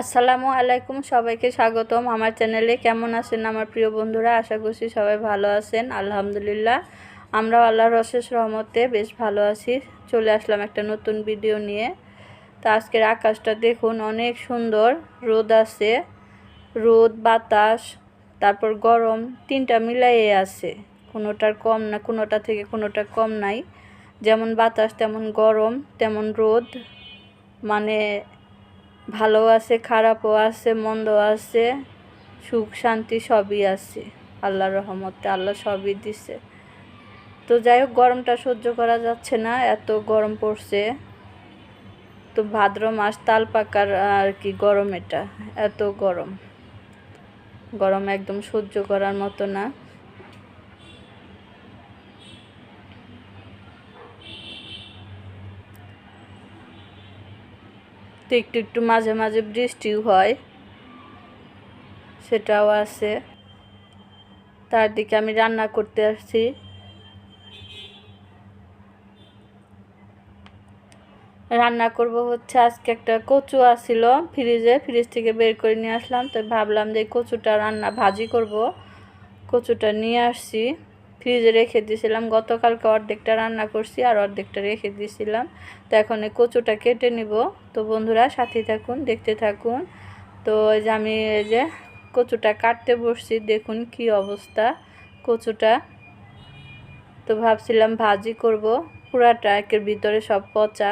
আসসালামু আলাইকুম, সবাইকে স্বাগতম আমার চ্যানেলে। কেমন আছেন আমার প্রিয় বন্ধুরা? আশা করছি সবাই ভালো আছেন। আলহামদুলিল্লাহ আমরা আল্লাহর অশেষ রহমতে বেশ ভালো আছি। চলে আসলাম একটা নতুন ভিডিও নিয়ে। তো আজকের আকাশটা দেখুন, অনেক সুন্দর। রোদ আছে, রোদ, বাতাস, তারপর গরম, তিনটা মিলাইয়ে আছে। কোনোটার কম না, কোনোটা থেকে কোনোটা কম নাই। যেমন বাতাস, তেমন গরম, তেমন রোদ। মানে ভালো আছে, খারাপও আছে মন্দ আছে, সুখ, শান্তি সবই আছে। আল্লাহর রহমতে আল্লাহ সবই দিছে। তো যাই হোক, গরমটা সহ্য করা যাচ্ছে না, এত গরম পড়ছে। তো ভাদ্র মাস তাল পাকার আর কি গরম এটা, এত গরম। গরম একদম সহ্য করার মতো না। তো একটু একটু মাঝে মাঝে বৃষ্টিও হয়। সেটাও আছে। তার দিকে আমি রান্না করতে আসছি। রান্না করব হচ্ছে আজকে একটা কচু আসছিল ফ্রিজে, ফ্রিজ থেকে বের করে নিয়ে আসলাম। তো ভাবলাম যে কচুটা রান্না ভাজি করব। কচুটা নিয়ে আসছি। ফ্রিজে রেখে দিয়েছিলাম। গতকালকে অর্ধেকটা রান্না করছি আর অর্ধেকটা রেখে দিয়েছিলাম। তো এখন এই কচুটা কেটে নিব। তো বন্ধুরা, সাথে থাকুন, দেখতে থাকুন। তো যে আমি এই যে কচুটা কাটতে বসছি, দেখুন কি অবস্থা কচুটা। তো ভাবছিলাম ভাজি করব। পুরাটা একের ভিতরে সব পচা।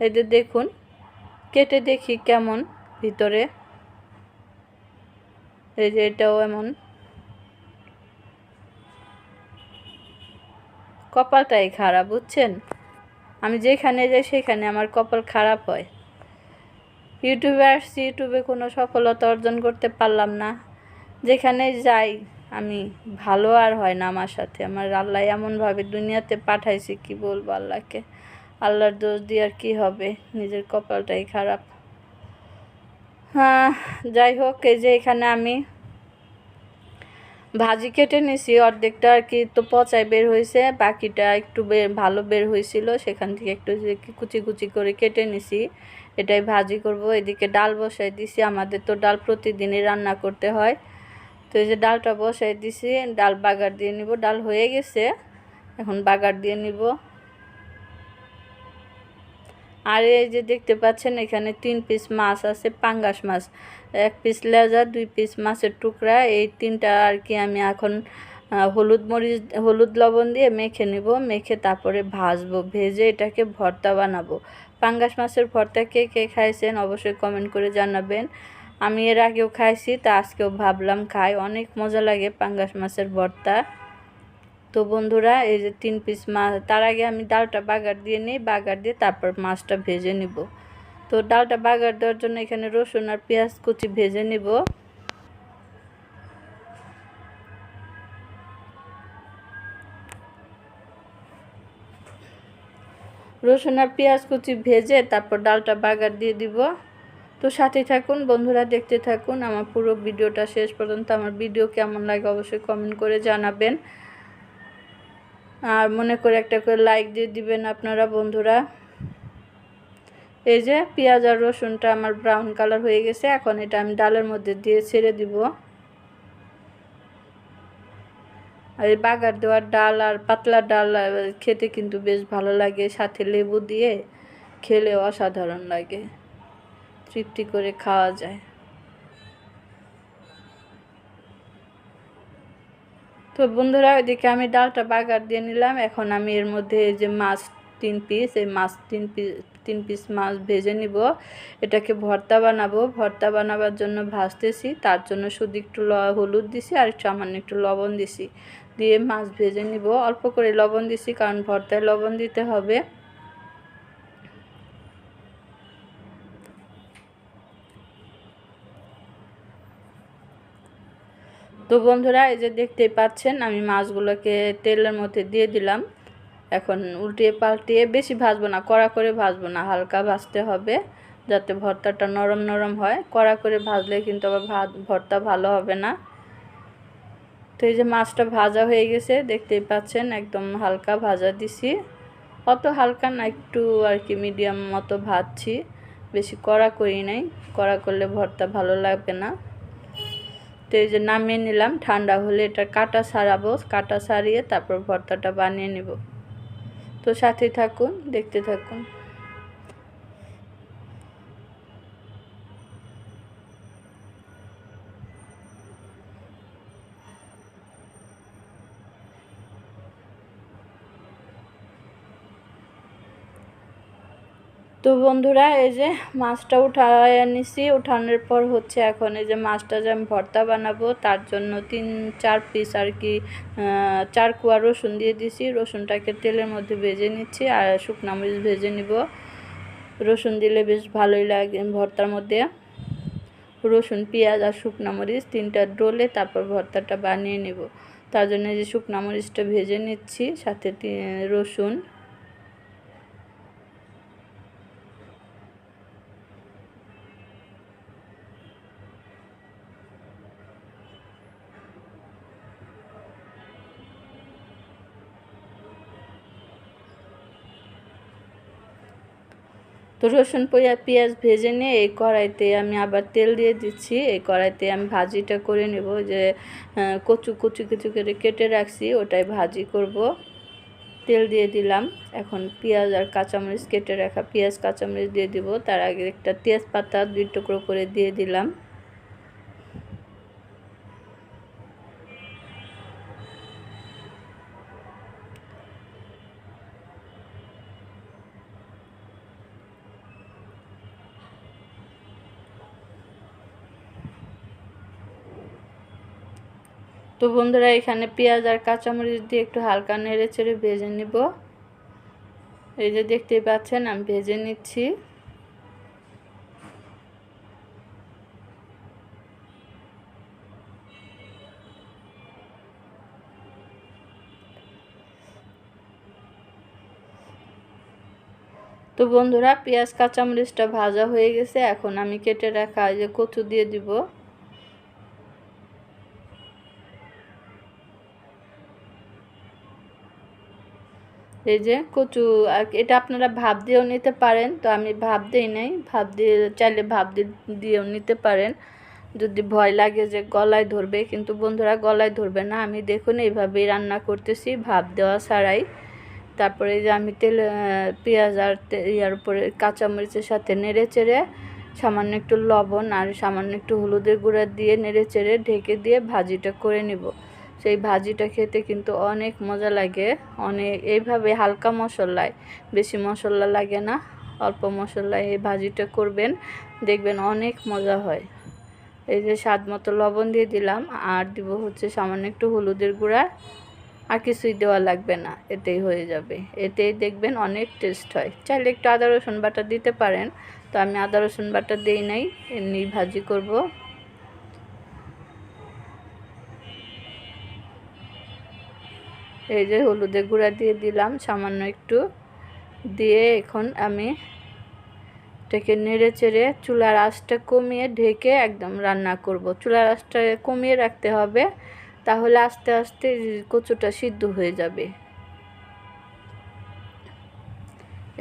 এদের দেখুন, কেটে দেখি কেমন ভিতরে। এই যে এটাও এমন। কপালটাই খারাপ, বুঝছেন? আমি যেখানে যাই সেখানে আমার কপাল খারাপ হয়। ইউটিউবে আসছি, ইউটিউবে কোনো সফলতা অর্জন করতে পারলাম না। যেখানে যাই, আমি ভালো আর হয় না আমার সাথে। আমার আল্লাহ এমনভাবে দুনিয়াতে পাঠাইছি, কি বলব আল্লাহকে? আল্লাহর দোষ দিয়ে আর কী হবে? নিজের কপালটাই খারাপ। হ্যাঁ যাই হোক, এই যে এখানে আমি ভাজি কেটে নিছি, অর্ধেকটা আর কি তো পচায় বের হয়েছে, বাকিটা একটু ভালো বের হয়েছিল, সেখান থেকে একটু কুচি কুচি করে কেটে নিছি, এটাই ভাজি করব, এদিকে ডাল বসাই দিছি, আমাদের তো ডাল প্রতিদিনই রান্না করতে হয়, তো এই যে ডালটা বসাই দিছি, ডাল বাগার দিয়ে নিব, ডাল হয়ে গেছে, এখন বাগার দিয়ে নিব। আর এই যে দেখতে পাচ্ছেন, এখানে তিন পিস মাছ আছে, পাঙ্গাস মাছ। এক পিস লেজা, দুই পিস মাছের টুকরা। এই তিনটা আর কি আমি এখন হলুদ মরিচ, হলুদ লবণ দিয়ে মেখে নিব। মেখে তারপরে ভাজবো, ভেজে এটাকে ভর্তা বানাবো। পাঙ্গাস মাছের ভর্তা কে কে খাইছেন অবশ্যই কমেন্ট করে জানাবেন। আমি এর আগেও খাইছি, তা আজকেও ভাবলাম খাই। অনেক মজা লাগে পাঙ্গাস মাছের ভর্তা। তো বন্ধুরা, এই যে তিন পিস মাছ তার আগে আমি ডালটা বাগার দিয়ে নিই, বাগার দিয়ে তারপর মাছটা ভেজে নিব। তো ডালটা বাগার দেওয়ার জন্য এখানে রসুন আর পেঁয়াজ কুচি ভেজে নিব। রসুন আর পেঁয়াজ কুচি ভেজে তারপর ডালটা বাগার দিয়ে দিব। তো সাথে থাকুন, বন্ধুরা, দেখতে থাকুন। আমার পুরো ভিডিওটা শেষ পর্যন্ত, আমার ভিডিও কেমন লাগে অবশ্যই কমেন্ট করে জানাবেন। আর মনে করে একটা করে লাইক দিয়ে দিবেন আপনারা বন্ধুরা। এই যে পেঁয়াজ আর রসুনটা আমার ব্রাউন কালার হয়ে গেছে, এখন এটা আমি ডালের মধ্যে দিয়ে ছেড়ে দিব। আর এই বাগার দেওয়ার ডাল আর পাতলা ডাল খেতে কিন্তু বেশ ভালো লাগে, সাথে লেবু দিয়ে খেলে অসাধারণ লাগে, তৃপ্তি করে খাওয়া যায়। তো বন্ধুরা, ওইদিকে আমি ডালটা বাগার দিয়ে নিলাম। এখন আমি এর মধ্যে যে মাছ, তিন পিস এই মাছ তিন পিস তিন পিস মাছ ভেজে নিব। এটাকে ভর্তা বানাবো। ভর্তা বানাবার জন্য ভাজতেছি। তার জন্য শুধু একটু হলুদ দিছি আর সামান্য একটু লবণ দিছি। দিয়ে মাছ ভেজে নিব। অল্প করে লবণ দিছি কারণ ভর্তায় লবণ দিতে হবে। তো বন্ধুরা, এই যে দেখতেই পাচ্ছেন, আমি মাছগুলোকে তেলের মধ্যে দিয়ে দিলাম। এখন উল্টিয়ে পাল্টিয়ে বেশি ভাজবো না, কড়া করে ভাজবো না, হালকা ভাজতে হবে যাতে ভর্তাটা নরম নরম হয়। কড়া করে ভাজলে কিন্তু আবার ভাত, ভর্তা ভালো হবে না। তো এই যে মাছটা ভাজা হয়ে গেছে, দেখতেই পাচ্ছেন, একদম হালকা ভাজা দিছি। অত হালকা না, একটু আর কি মিডিয়াম মতো ভাজছি। বেশি কড়া করি নাই, কড়া করলে ভর্তা ভালো লাগবে না। তো এই যে নামিয়ে নিলাম, ঠান্ডা হলে এটা কাটা সারাবো, কাটা সারিয়ে তারপর ভর্তাটা বানিয়ে নেব। তো সাথে থাকুন, দেখতে থাকুন। তো বন্ধুরা, এই যে মাছটা উঠায় নিছি উঠানোর পর হচ্ছে এখন এই যে মাছটা যে আমি ভর্তা বানাবো, তার জন্য তিন, চার পিস আর কি চার কুয়া রসুন দিয়ে দিছি। রসুনটাকে তেলের মধ্যে ভেজে নিচ্ছি আর শুকনো মরিচ ভেজে নিব। রসুন দিলে বেশ ভালোই লাগে ভর্তার মধ্যে। রসুন, পেঁয়াজ আর শুকনো মরিচ তিনটা ডোলে তারপর ভর্তাটা বানিয়ে নেব। তার জন্য যে শুকনো মরিচটা ভেজে নিচ্ছি, সাথে রসুন। তো রসুন পেঁয়াজ ভেজে নিয়ে এই কড়াইতে আমি আবার তেল দিয়ে দিচ্ছি। এই কড়াইতে আমি ভাজিটা করে নেব যে কচু কচু কিছু করে কেটে রাখছি, ওটাই ভাজি করব। তেল দিয়ে দিলাম। এখন পেঁয়াজ আর কাঁচামরিচ কেটে রাখা পেঁয়াজ, কাঁচামরিচ দিয়ে দিব। তার আগে একটা তেজপাতা দুই টুকরো করে দিয়ে দিলাম। তো বন্ধুরা, এখানে পেঁয়াজ আর কাঁচামরিচ দিয়ে একটু হালকা নেড়ে চেড়ে ভেজে নিব। এই যে দেখতেই পাচ্ছেন, আমি ভেজে নিচ্ছি। তো বন্ধুরা, পেঁয়াজ, কাঁচামরিচটা ভাজা হয়ে গেছে। এখন আমি কেটে রাখা এই যে কচু দিয়ে দিব। এই যে কচু এটা আপনারা ভাব দিয়েও নিতে পারেন, তো আমি ভাব দিই নাই। ভাব দিয়ে চাইলে ভাব দিয়েও নিতে পারেন। যদি ভয় লাগে যে গলায় ধরবে, কিন্তু বন্ধুরা গলায় ধরবে না। আমি দেখুন এইভাবেই রান্না করতেছি ভাব দেওয়া ছাড়াই। তারপরে এই যে আমি তেল পেঁয়াজ আর ইয়ার উপরে কাঁচামরিচের সাথে নেড়ে চেড়ে সামান্য একটু লবণ আর সামান্য একটু হলুদের গুঁড়া দিয়ে নেড়ে চেড়ে ঢেকে দিয়ে ভাজিটা করে নিব। সেই ভাজিটা খেতে কিন্তু অনেক মজা লাগে। অনেক, এইভাবে হালকা মশলায়, বেশি মশলা লাগে না, অল্প মশলায় এই ভাজিটা করবেন, দেখবেন অনেক মজা হয়। এই যে স্বাদ মতো লবণ দিয়ে দিলাম, আর দিব হচ্ছে সামান্য একটু হলুদের গুঁড়া, আর কিছুই দেওয়া লাগবে না, এতেই হয়ে যাবে। এতেই দেখবেন অনেক টেস্ট হয়। চাইলে একটু আদা রসুন বাটা দিতে পারেন, তো আমি আদা রসুন বাটা দিই নাই, এমনি ভাজি করব। এই যে হলুদের গুঁড়া দিয়ে দিলাম, সামান্য একটু। দিয়ে এখন আমি এটাকে নেড়ে চেড়ে চুলার আঁচটা কমিয়ে ঢেকে একদম রান্না করব। চুলার আঁচটা কমিয়ে রাখতে হবে, তাহলে আস্তে আস্তে কচুটা সিদ্ধ হয়ে যাবে।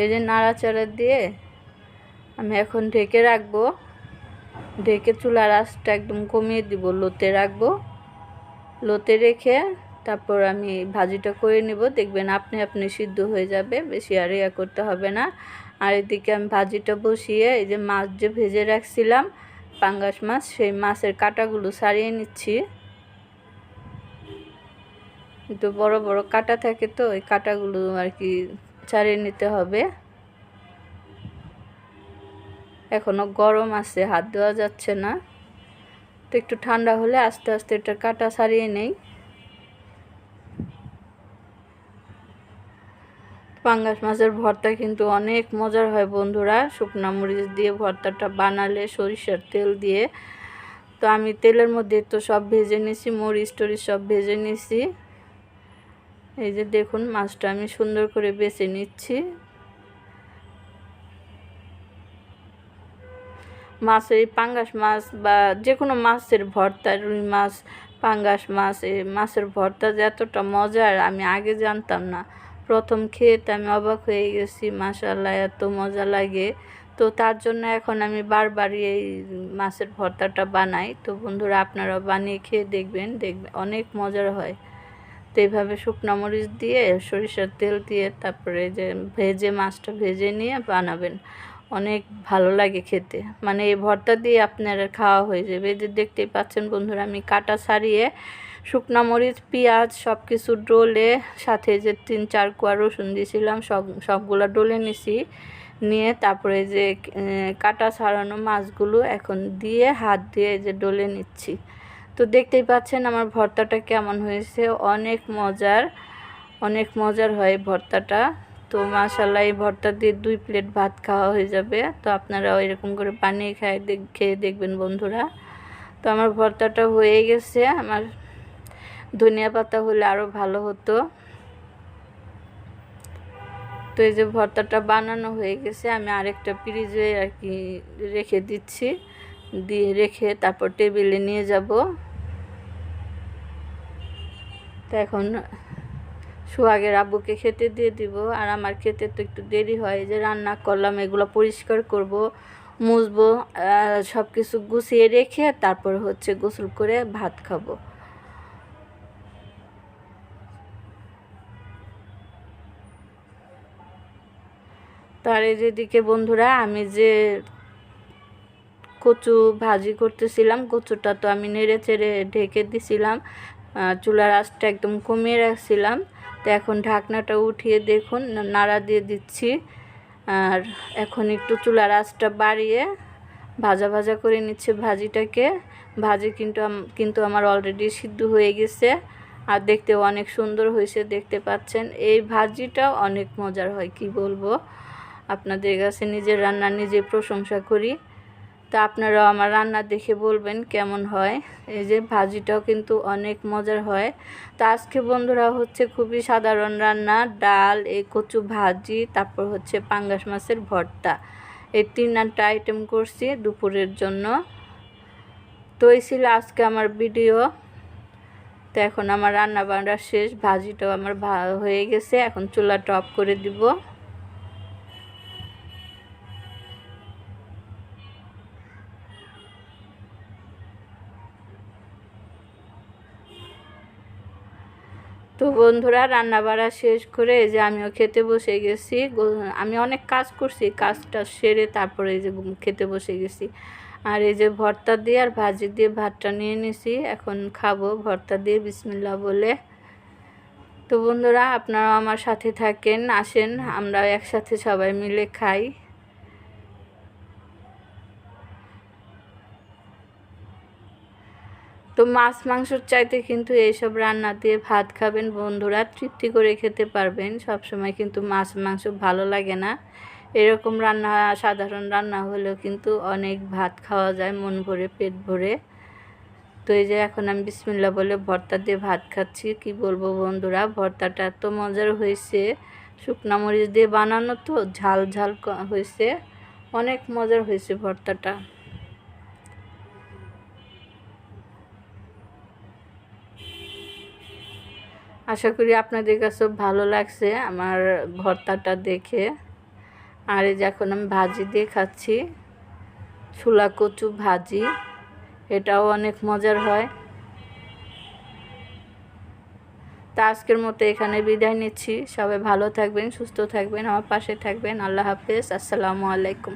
এই যে নাড়াচাড়া দিয়ে আমি এখন ঢেকে রাখব। ঢেকে চুলার আঁচটা একদম কমিয়ে দিব, লোতে রাখব। লোতে রেখে তারপর আমি ভাজিটা করে নিব। দেখবেন আপনি আপনি সিদ্ধ হয়ে যাবে, বেশি আর ইয়া করতে হবে না। আর এদিকে আমি ভাজিটা বসিয়ে এই যে মাছ যে ভেজে রাখছিলাম, পাঙ্গাস মাছ, সেই মাছের কাটাগুলো সারিয়ে নিচ্ছি। কিন্তু বড় বড় কাটা থাকে তো, ওই কাটাগুলো আর কি ছাড়িয়ে নিতে হবে। এখনও গরম আছে, হাত দেওয়া যাচ্ছে না। তো একটু ঠান্ডা হলে আস্তে আস্তে এটা কাটা ছাড়িয়ে নেই। পাঙ্গাস মাছের ভর্তা কিন্তু অনেক মজার হয় বন্ধুরা। শুকনা মরিচ দিয়ে ভর্তাটা বানালে সরিষার তেল দিয়ে। তো আমি তেলের মধ্যে তো সব ভেজে নিছি, মরিচ টরিচ সব ভেজে নিছি। এই যে দেখুন মাছটা আমি সুন্দর করে বেছে নিচ্ছি। মাছের এই পাঙ্গাস মাছ বা যে কোনো মাছের ভর্তা, রুই মাছ, পাঙ্গাস মাছ, এই মাছের ভর্তা যে এতটা মজার আমি আগে জানতাম না। প্রথম খেয়ে আমি অবাক হয়ে গেছি মাসাল্লাহ এত মজা লাগে। তো তার জন্য এখন আমি বারবারই এই মাছের ভর্তাটা বানাই। তো বন্ধুরা আপনারা বানিয়ে খেয়ে দেখবেন দেখবেন অনেক মজার হয়। তো এইভাবে শুকনো মরিচ দিয়ে, সরিষার তেল দিয়ে, তারপরে যে ভেজে মাছটা ভেজে নিয়ে বানাবেন। অনেক ভালো লাগে খেতে। মানে এই ভর্তা দিয়ে আপনারা খাওয়া হয়ে যাবে। যে দেখতেই পাচ্ছেন বন্ধুরা, আমি কাটা ছাড়িয়ে শুকনা মরিচ, পেঁয়াজ সব কিছু ডোলে সাথে যে তিন চার কোয়া রসুন দিয়েছিলাম, সব, সবগুলো ডলে নিছি। নিয়ে তারপরে যে কাটা ছাড়ানো মাছগুলো এখন দিয়ে হাত দিয়ে যে ডলে নিচ্ছি। তো দেখতেই পাচ্ছেন আমার ভর্তাটা কেমন হয়েছে, অনেক মজার অনেক মজার হয় ভর্তাটা। তো মাশাল্লাহ এই ভর্তা দিয়ে দুই প্লেট ভাত খাওয়া হয়ে যাবে। তো আপনারাও এরকম করে বানিয়ে খায় খেয়ে দেখবেন বন্ধুরা। তো আমার ভর্তাটা হয়ে গেছে, আমার ধনিয়া পাতা হলে আরও ভালো হতো। তো এই যে ভর্তাটা বানানো হয়ে গেছে, আমি আরেকটা ফ্রিজে আর কি রেখে দিচ্ছি। দিয়ে রেখে তারপর টেবিলে নিয়ে যাব। তো এখন সোহাগের আব্বুকে খেতে দিয়ে দিব। আর আমার খেতে তো একটু দেরি হয় যে রান্না করলাম, এগুলো পরিষ্কার করব, মুছবো সব কিছু গুছিয়ে রেখে তারপর হচ্ছে গোসল করে ভাত খাব। তার এই যেদিকে বন্ধুরা, আমি যে কচু ভাজি করতেছিলাম, কচুটা তো আমি নেড়ে চেড়ে ঢেকে দিছিলাম চুলার আঁচটা একদম কমিয়ে রাখছিলাম। তো এখন ঢাকনাটা উঠিয়ে দেখুন নাড়া দিয়ে দিচ্ছি। আর এখন একটু চুলার আঁচটা বাড়িয়ে ভাজা ভাজা করে নিচ্ছে ভাজিটাকে। ভাজি কিন্তু কিন্তু আমার অলরেডি সিদ্ধ হয়ে গেছে। আর দেখতে অনেক সুন্দর হয়েছে, দেখতে পাচ্ছেন। এই ভাজিটাও অনেক মজার হয়, কি বলব? আপনাদের কাছে নিজের রান্না নিজে প্রশংসা করি। তা আপনারাও আমার রান্না দেখে বলবেন কেমন হয়। এই যে ভাজিটাও কিন্তু অনেক মজার হয়। তা আজকে বন্ধুরা হচ্ছে খুবই সাধারণ রান্না, ডাল এই কচু ভাজি, তারপর হচ্ছে পাঙ্গাস মাছের ভর্তা। এই তিন আটটা আইটেম করছি দুপুরের জন্য। তো এই ছিল আজকে আমার ভিডিও তো এখন আমার রান্না বান্না শেষ, ভাজিটাও আমার হয়ে গেছে। এখন চুলাটা অফ করে দিব। তো বন্ধুরা রান্না বাড়া শেষ করে যে আমিও খেতে বসে গেছি। আমি অনেক কাজ করছি, কাজটা সেরে তারপরে এই যে খেতে বসে গেছি। আর এই যে ভর্তা দিয়ে আর ভাজি দিয়ে ভাতটা নিয়ে নিছি, এখন খাব ভর্তা দিয়ে বিসমিল্লা বলে। তো বন্ধুরা আপনারা আমার সাথে থাকেন, আসেন, আমরা একসাথে সবাই মিলে খাই। তো মাছ মাংসর চাইতে কিন্তু এইসব রান্না দিয়ে ভাত খাবেন বন্ধুরা, তৃপ্তি করে খেতে পারবেন। সব সময় কিন্তু মাছ মাংস ভালো লাগে না। এরকম রান্না, সাধারণ রান্না হলেও কিন্তু অনেক ভাত খাওয়া যায়, মন ভরে, পেট ভরে। তো এই যে এখন আমি বিসমিল্লা বলে ভর্তা দিয়ে ভাত খাচ্ছি। কি বলব বন্ধুরা, ভর্তাটা এত মজার হয়েছে। শুকনা মরিচ দিয়ে বানানো তো ঝাল ঝাল হয়েছে। অনেক মজার হয়েছে ভর্তাটা। আশা করি আপনাদের কাছেও ভালো লাগছে আমার ভর্তাটা দেখে। আর এই যে এখন আমি ভাজি দিয়ে খাচ্ছি, ছোলা কচু ভাজি, এটাও অনেক মজার হয়। তা আজকের মতো এখানে বিদায় নিচ্ছি। সবাই ভালো থাকবেন, সুস্থ থাকবেন, আমার পাশে থাকবেন। আল্লাহ হাফেজ, আসসালামু আলাইকুম।